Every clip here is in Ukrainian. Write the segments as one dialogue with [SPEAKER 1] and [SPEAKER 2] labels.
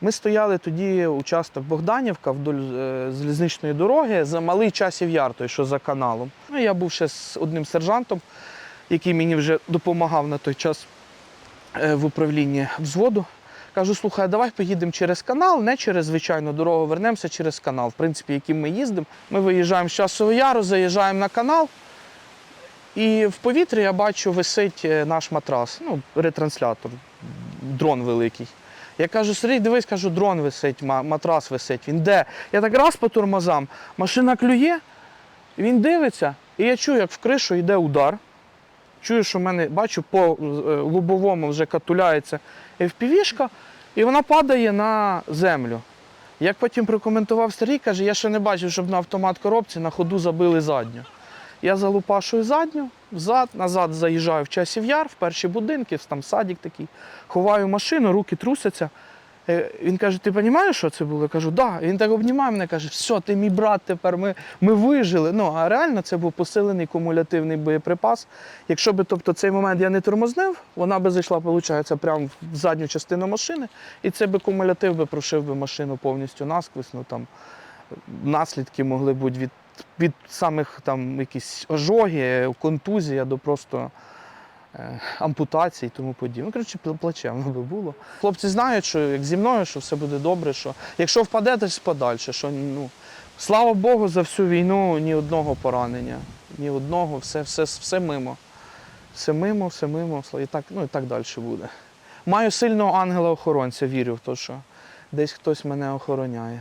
[SPEAKER 1] Ми стояли тоді участок Богданівка вдоль е, залізничної дороги за малий часів яр, той, що за каналом. Ну, я був ще з одним сержантом, який мені вже допомагав на той час е, в управлінні взводу. Кажу, слухай, давай поїдемо через канал, не через звичайну дорогу, вернемося через канал, в принципі, яким ми їздимо. Ми виїжджаємо з часового яру, заїжджаємо на канал, і в повітрі я бачу, висить е, наш матрас, ну, ретранслятор, дрон великий. Я кажу, Сергій, дивись, кажу, дрон висить, матрас висить. Він де? Я так раз по тормозам, машина клює, він дивиться, і я чую, як в кришу йде удар. Чую, що в мене, бачу, по е, лобовому вже катуляється FPV-шка, і вона падає на землю. Як потім прокоментував Сергій, каже, я ще не бачив, щоб на автомат коробці на ходу забили задню. Я залупашую задню, взад, назад заїжджаю в часів яр, в перші будинки, там садик такий, ховаю машину, руки трусяться. Е, Він каже: ти розумієш, що це було? Я кажу, да. І Він так обнімає мене, каже, все, ти мій брат, тепер ми, ми вижили. Ну, а реально це був посилений кумулятивний боєприпас. Якщо б тобто, цей момент я не тормознив, вона би зайшла, виходить, прямо в задню частину машини, і це би кумулятив би прошив би машину повністю насквозь. Ну, там, наслідки могли бути від, від самих там якісь ожоги, контузія до просто е, ампутацій і тому подібне. Ну, коротше, плачевно би було. Хлопці знають, що як зі мною, що все буде добре, що якщо впаде, то подальше. Що, ну, слава Богу, за всю війну ні одного поранення, ні одного, все, все, все мимо. Все мимо, все мимо, і так, ну, і так далі буде. Маю сильного ангела-охоронця, вірю в те, що десь хтось мене охороняє.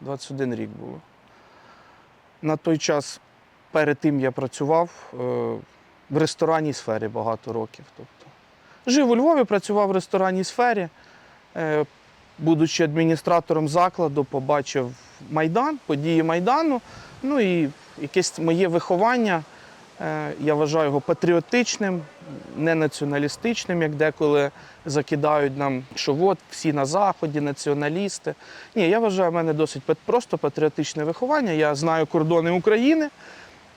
[SPEAKER 1] 21 рік було. На той час перед тим я працював е, в ресторанній сфері багато років. Тобто, жив у Львові, працював в ресторанній сфері. Е, будучи адміністратором закладу, побачив Майдан, події Майдану. Ну і якесь моє виховання. Е, Я вважаю його патріотичним, не націоналістичним, як деколи закидають нам, що от всі на заході, націоналісти. Ні, я вважаю, в мене досить просто патріотичне виховання. Я знаю кордони України.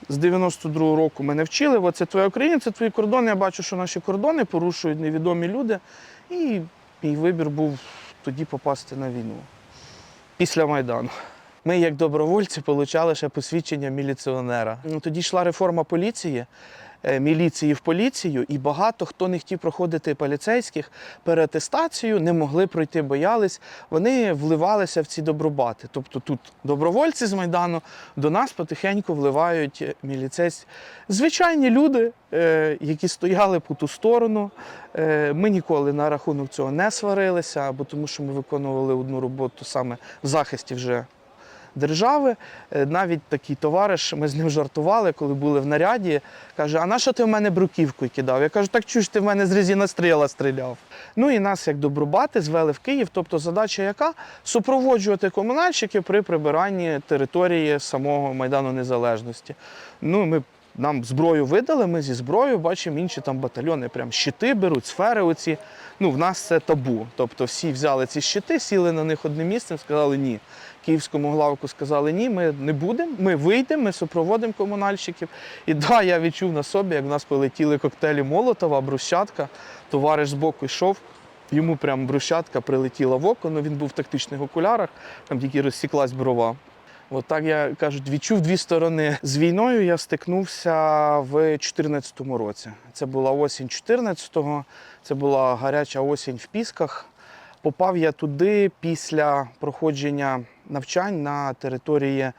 [SPEAKER 1] З 92-го року мене вчили, це твоя Україна, це твої кордони. Я бачу, що наші кордони порушують невідомі люди. І мій вибір був тоді попасти на війну після Майдану. Ми, як добровольці, отримали ще посвідчення міліціонера. Ну, Тоді йшла реформа поліції, е, міліції в поліцію, і багато хто не хотів проходити поліцейських переатестацію, не могли пройти, боялись. Вони вливалися в ці добробати. Тобто тут добровольці з Майдану до нас потихеньку вливають міліцейські. Звичайні люди, е, які стояли по ту сторону. Е, Ми ніколи на рахунок цього не сварилися, бо тому що ми виконували одну роботу саме в захисті вже держави. Е, Навіть такий товариш, ми з ним жартували, коли були в наряді. Каже: А на що ти в мене бруківкою кидав? Я кажу, так чуєш, ти в мене з резиностріла стріляв. Ну і нас, як добробати, звели в Київ. Тобто задача яка? Супроводжувати комунальщиків при прибиранні території самого Майдану Незалежності. Ну, ми нам зброю видали, ми зі зброєю бачимо інші там батальйони, прям щити беруть, сфери оці. Ну, в нас це табу. Тобто всі взяли ці щити, сіли на них одним місцем, сказали ні. Київському главку сказали ні, ми не будемо, ми вийдемо, ми супроводимо комунальщиків. І да, я відчув на собі, як в нас полетіли коктейлі Молотова, брусчатка. Товариш збоку йшов, йому прям брусчатка прилетіла в око, ну він був в тактичних окулярах, там тільки розсіклась брова. От так я кажуть, відчув дві сторони. З війною я стикнувся в 2014 році. Це була осінь 14-го, це була гаряча осінь в Пісках. Попав я туди після проходження навчань на території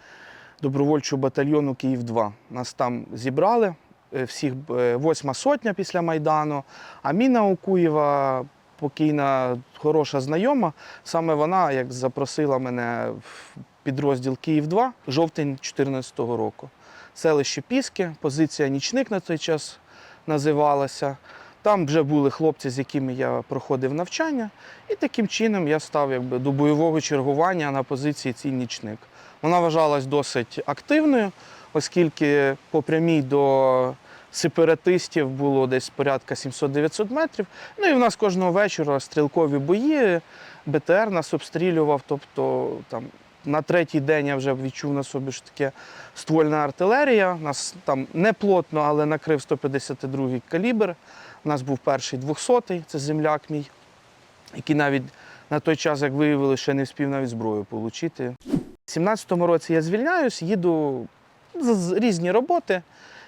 [SPEAKER 1] добровольчого батальйону Київ-2. Нас там зібрали е, всіх е, восьма сотня після Майдану. А Міна Окуєва, покійна хороша знайома, саме вона як запросила мене в підрозділ Київ-2 жовтень 2014 року. Селище Піски, позиція нічник на той час називалася. Там вже були хлопці, з якими я проходив навчання, і таким чином я став якби, до бойового чергування на позиції цій нічник. Вона вважалась досить активною, оскільки по прямій до сепаратистів було десь порядка 700-900 метрів. Ну і в нас кожного вечора стрілкові бої, БТР нас обстрілював. Тобто там на третій день я вже відчув на собі що таке ствольна артилерія. Нас там не плотно, але накрив 152-й калібр. У нас був перший 200-й, це земляк мій, який навіть На той час, як виявили, ще не вспів навіть зброю отримати. У 17-му році я звільняюсь, їду з різні роботи,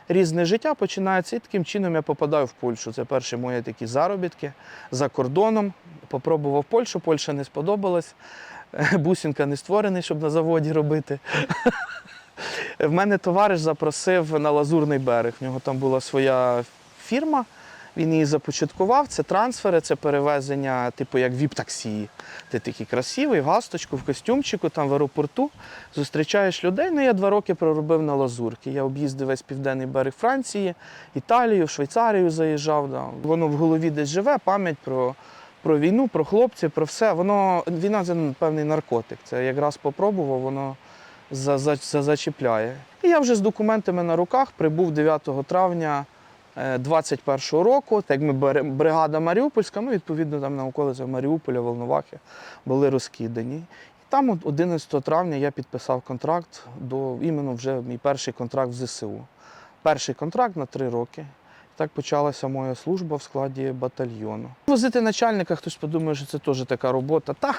[SPEAKER 1] різне життя починається, і таким чином я попадаю в Польщу. Це перші мої такі заробітки за кордоном. Попробував Польщу, Польща не сподобалась. Бусінка не створений, щоб на заводі робити. В мене товариш запросив на Лазурний берег. В нього там була своя фірма. Він її започаткував. Це трансфери, це перевезення, типу як віп-таксі. Ти такий красивий, в гасточку, в костюмчику, там в аеропорту. Зустрічаєш людей. Ну, я два роки проробив на Лазурки. Я об'їздив весь південний берег Франції, Італію, Швейцарію заїжджав. Воно в голові десь живе, пам'ять про, про війну, про хлопців, про все. Воно війна це певний наркотик. Це якраз попробував, воно за, за, за, зачіпляє. І я вже з документами на руках прибув 9 травня 21-го року, так як ми бригада Маріупольська, ну відповідно там на околицях Маріуполя, Волновахи були розкидані. Там от 11 травня я підписав контракт до іменно вже мій перший контракт в ЗСУ. Перший контракт на три роки. Так почалася моя служба в складі батальйону. Возити начальника, хтось подумає, що це теж така робота. Та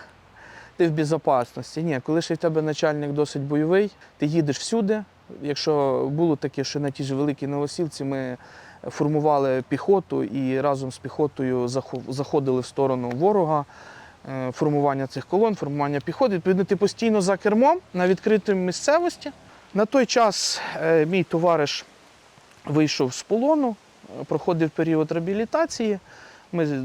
[SPEAKER 1] ти в безпечності. Ні, коли ще в тебе начальник досить бойовий, ти їдеш всюди. Якщо було таке, що на тій ж великій новосілці ми формували піхоту і разом з піхотою заходили в сторону ворога. е, Формування цих колон, формування піхоти. Відповідно, ти постійно за кермом на відкритій місцевості. На той час е, мій товариш вийшов з полону, проходив період реабілітації. Ми,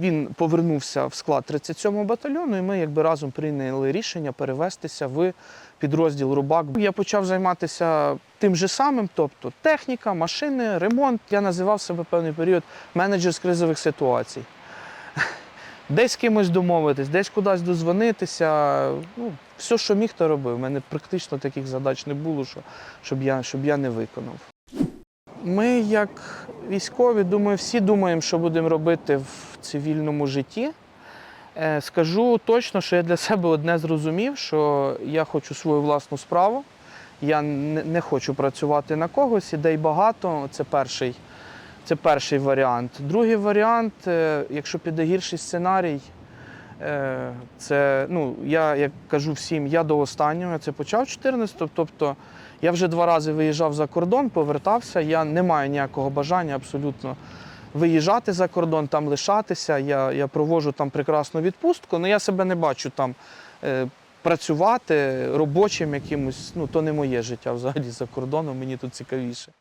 [SPEAKER 1] він повернувся в склад 37-го батальйону, і ми якби разом прийняли рішення перевестися в підрозділ Рубак. Я почав займатися тим же самим, тобто техніка, машини, ремонт. Я називав себе певний період менеджер з кризових ситуацій. Десь з кимось домовитись, десь кудись дозвонитися. Ну, все, що міг, то робив. У мене практично таких задач не було, що, щоб, я, щоб я не виконав. Ми, як військові, думаю, всі думаємо, що будемо робити в цивільному житті. Е, Скажу точно, що я для себе одне зрозумів, що я хочу свою власну справу. Я не, хочу працювати на когось, ідей багато. Це перший, це перший варіант. Другий варіант, е, якщо піде гірший сценарій, е, це ну, я як кажу всім, я до останнього я це почав 14-го. Тобто я вже два рази виїжджав за кордон, повертався. Я не маю ніякого бажання абсолютно виїжджати за кордон, там лишатися. Я, я проводжу там прекрасну відпустку, але я себе не бачу там е, працювати робочим якимось. Ну, то не моє життя взагалі за кордоном, мені тут цікавіше.